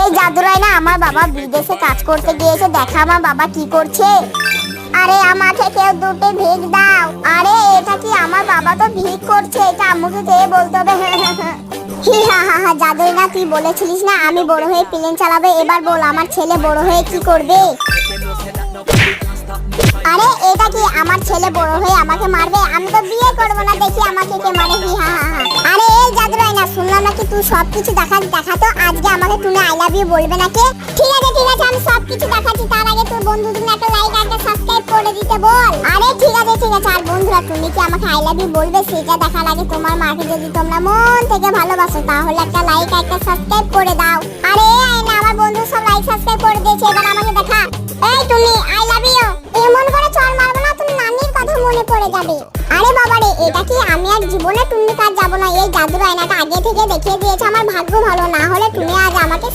এই জাদুরাই না আমার বাবা বিদেশে কাজ করতে গিয়েছে দেখা আমার বাবা কি করছে। আরে আমাকে কেউ দুটো ভিক দাও। আরে এটা কি আমার বাবা তো ভিক করছে? এটা আম্মুকে কে বলতে হবে? হি, হা হা হা জাদুই না তুই বলেছিলিস না? আমি বড় হয়ে প্লেন চালাবে, এবার বল আমার ছেলে বড় হয়ে কি করবে? আরে এটা কি আমার ছেলে বড় হয়ে আমাকে মারবে? আমি তো বিয়ে করব না, দেখি আমাকে কে মারে। হি, হা হা। না নাকি তুই সবকিছু দেখা দেখাতো আজকে আমাকে তুমি আই লাভ ইউ বলবে নাকি? ঠিক আছে ঠিক আছে, আমি সবকিছু দেখাচ্ছি। তার আগে তোর বন্ধু তুমি একটা লাইক একটা সাবস্ক্রাইব করে দিতে বল। আরে ঠিক আছে ঠিক আছে, আর বন্ধুরা, তুমি কি আমাকে আই লাভ ইউ বলবে? সেটা দেখার আগে তোমার মাকে যদি তোমরা মন থেকে ভালোবাসো, তাহলে একটা লাইক একটা সাবস্ক্রাইব করে দাও। আরে, এই না, আমার বন্ধু সব লাইক সাবস্ক্রাইব করে দিয়েছে, এবার আমাকে দেখা। এই তুমি আই লাভ ইউ এমন করে চল মারবো না, তুমি নানির কথা মনে পড়ে যাবে। আরে বাবা রে, এটা কি আমি আর জীবনে তুমি কাজ যাব না? এই জাদুর আয়নাটা আগে থেকে দেখিয়ে দিয়েছে, আমার ভাগ্য ভালো। না হলে তুমি আজ আমাকে